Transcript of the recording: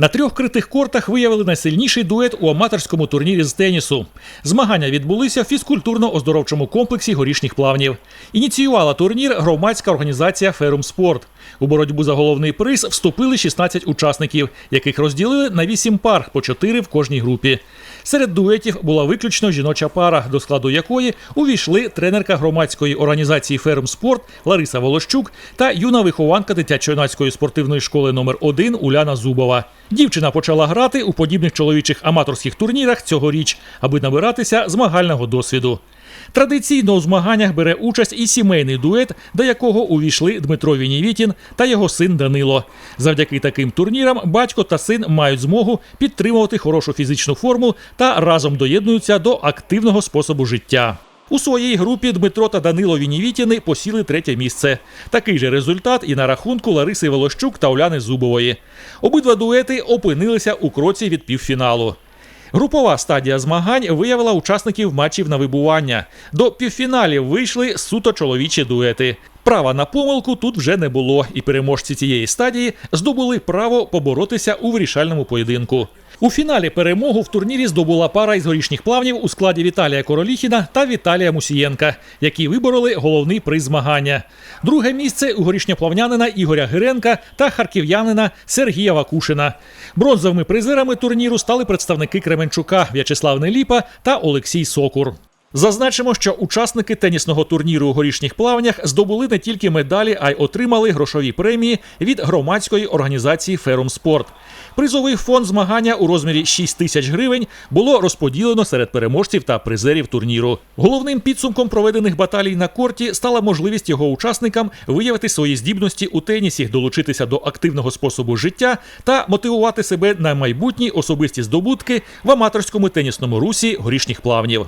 На трьох критих кортах виявили найсильніший дует у аматорському турнірі з тенісу. Змагання відбулися в фізкультурно-оздоровчому комплексі горішніх плавнів. Ініціювала турнір громадська організація Ферум Спорт. У боротьбу за головний приз вступили 16 учасників, яких розділили на 8 пар по 4 в кожній групі. Серед дуетів була виключно жіноча пара, до складу якої увійшли тренерка громадської організації Фермспорт Лариса Волощук та юна вихованка дитячо-юнацької спортивної школи номер 1 Уляна Зубова. Дівчина почала грати у подібних чоловічих аматорських турнірах цьогоріч, аби набиратися змагального досвіду. Традиційно у змаганнях бере участь і сімейний дует, до якого увійшли Дмитро Вінівітін та його син Данило. Завдяки таким турнірам батько та син мають змогу підтримувати хорошу фізичну форму та разом доєднуються до активного способу життя. У своїй групі Дмитро та Данило Вінівітіни посіли третє місце. Такий же результат і на рахунку Лариси Волощук та Уляни Зубової. Обидва дуети опинилися у кроці від півфіналу. Групова стадія змагань виявила учасників матчів на вибування. До півфіналів вийшли суто чоловічі дуети. Права на помилку тут вже не було, і переможці цієї стадії здобули право поборотися у вирішальному поєдинку. У фіналі перемогу в турнірі здобула пара із горішніх плавнів у складі Віталія Короліхіна та Віталія Мусієнка, які вибороли головний приз змагання. Друге місце у горішньоплавнянина Ігоря Гиренка та харків'янина Сергія Вакушина. Бронзовими призерами турніру стали представники Кременчука В'ячеслав Неліпа та Олексій Сокур. Зазначимо, що учасники тенісного турніру у горішніх плавнях здобули не тільки медалі, а й отримали грошові премії від громадської організації Ферум Спорт. Призовий фонд змагання у розмірі 6 тисяч гривень було розподілено серед переможців та призерів турніру. Головним підсумком проведених баталій на корті стала можливість його учасникам виявити свої здібності у тенісі, долучитися до активного способу життя та мотивувати себе на майбутні особисті здобутки в аматорському тенісному русі горішніх плавнів.